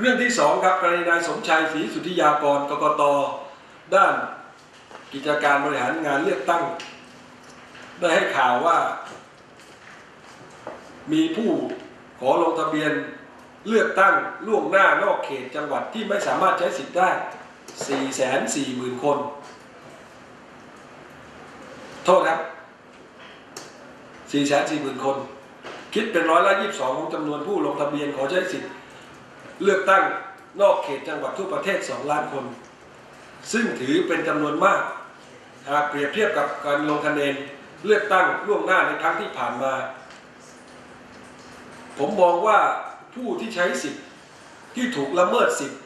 เรื่องที่สองครับกรณีนายสมชัยศรีสุธิยากรกกตด้านกิจการบริหารงานเลือกตั้ง ได้ให้ข่าวว่า มีผู้ขอลงทะเบียนเลือกตั้งล่วงหน้านอกเขตจังหวัดที่ไม่สามารถใช้สิทธิ์ได้ 440,000 คน โทษครับ 440,000 คน คิดเป็นร้อยละ22 ของจำนวนผู้ลงทะเบียนขอใช้สิทธิ์ เลือกตั้งนอกเขตจังหวัดทั่วประเทศ 2 ล้านคน ซึ่งถือเป็นจำนวนมากหากเปรียบเทียบกับการลงคะแนนเลือกตั้งล่วงหน้าในครั้งที่ผ่านมา ผมมองว่าผู้ที่ใช้สิทธิ์ที่ถูกละเมิดสิทธิ์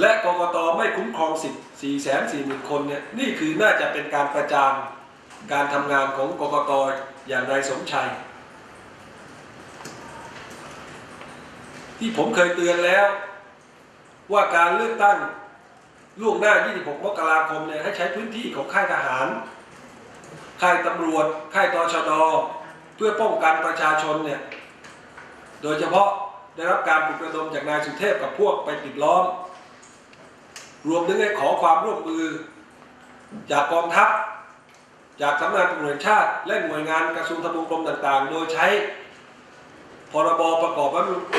และกกตไม่คุ้มครองสิทธิ์4 4 0 0 0คนเนี่ยนี่คือน่าจะเป็นการประจานการทำงานของกกตอย่างนายสมชัย ที่ผมเคยเตือนแล้ว ว่าการเลือกตั้งล่วงหน้า 26 มกราคมเนี่ยให้ใช้พื้นที่ของค่ายทหาร ค่ายตำรวจ ค่ายตชดเพื่อป้องกันประชาชนเนี่ย โดยเฉพาะได้รับการปลุกระดมจากนายสุเทพกับพวกไปปิดล้อม รวมถึงให้ขอความร่วมมือ จากกองทัพ จากสำนักงานตำรวจชาติ และหน่วยงานกระทรวงทบวงกรมต่างๆ โดยใช้ พรบประกอบ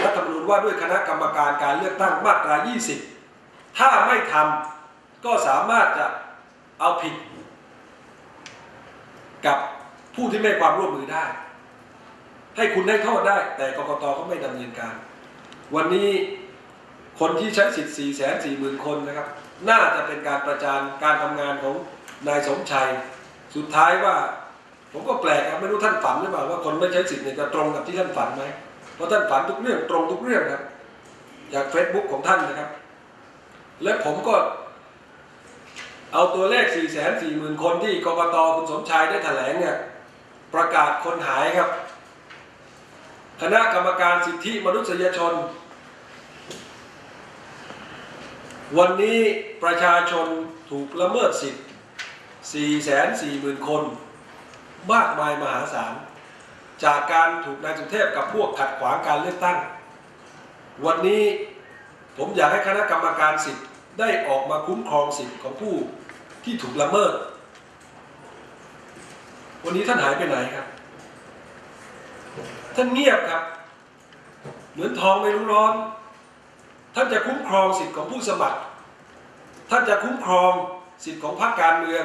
รัฐธรรมนูญว่าด้วยคณะกรรมการการเลือกตั้งมาตรา 20 ถ้าไม่ทำก็สามารถจะเอาผิด กับผู้ที่ไม่ความร่วมมือได้ ให้คุณได้โทษได้ แต่กกตก็ไม่ดำเนินการ วันนี้คนที่ใช้สิทธิ์ 4 4 0 0 0 0คนนะครับ น่าจะเป็นการประจานการทำงานของนายสมชัย สุดท้ายว่า ผมก็แปลกครับไม่รู้ท่านฝันหรือเปล่าว่าคนไม่ใช้สิทธิ์เนี่ยจะตรงกับที่ท่านฝันไหมเพราะท่านฝันทุกเรื่องตรงทุกเรื่องครับจากเฟซบุ๊กของท่านนะครับ และผมก็ เอาตัวเลข 4 4 0 0 0 0 คนที่กรกตคุณสมชายได้แถลงเนี่ยประกาศคนหายครับ คณะกรรมการสิทธิมนุษยชน วันนี้ประชาชนถูกละเมิดสิทธิ์ 440,000 คน มากมายมหาศาล จากการถูกนายสุเทพกับพวกขัดขวางการเลือกตั้ง วันนี้ผมอยากให้คณะกรรมการสิทธิ์ได้ออกมาคุ้มครองสิทธิ์ของผู้ที่ถูกละเมิด วันนี้ท่านหายไปไหนครับ ท่านเงียบครับ เหมือนทองไม่รู้ร้อน ท่านจะคุ้มครองสิทธิ์ของผู้สมัคร ท่านจะคุ้มครองสิทธิ์ของพรรคการเมือง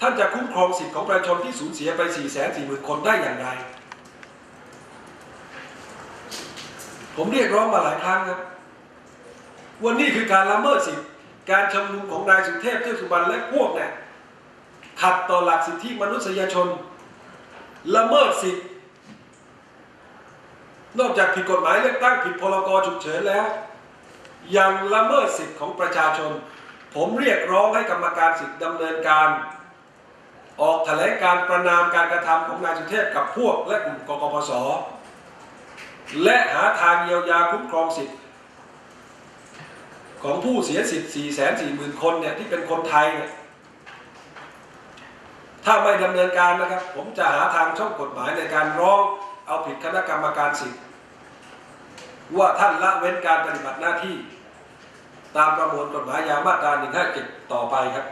ท่านจะคุ้มครองสิทธิของประชาชนที่สูญเสียไป 4 4 0 0 0 0คนได้อย่างไร ผมเรียกร้องมาหลายครั้งครับวันนี้คือการละเมิดสิทธิการชุมนุมของนายสุเทพเทือกสุบรรณและพวกเนี่ยขัดต่อหลักสิทธิมนุษยชน ละเมิดสิทธินอกจากผิดกฎหมายเลือกตั้งผิดพรกฉุกเฉินแล้ว ยังละเมิดสิทธิของประชาชน ผมเรียกร้องให้กรรมการสิทธิดำเนินการ ออกแถลงการประนามการกระทำของนายสุเทพกับพวกและกลุ่มกกปสและหาทางเยียวยาคุ้มครองสิทธิ์ของผู้เสียสิทธิ์4 4 0 0 0 0 คนเนี่ยที่เป็นคนไทยเนี่ยถ้าไม่ดำเนินการนะครับ ผมจะหาทางช่องกฎหมายในการร้องเอาผิดคณะกรรมการสิทธิ์ว่าท่านละเว้นการปฏิบัติหน้าที่ ตามประมวลกฎหมายยามาตรา157 ต่อไปครับ